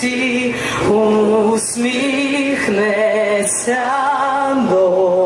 серці усміхнеться. до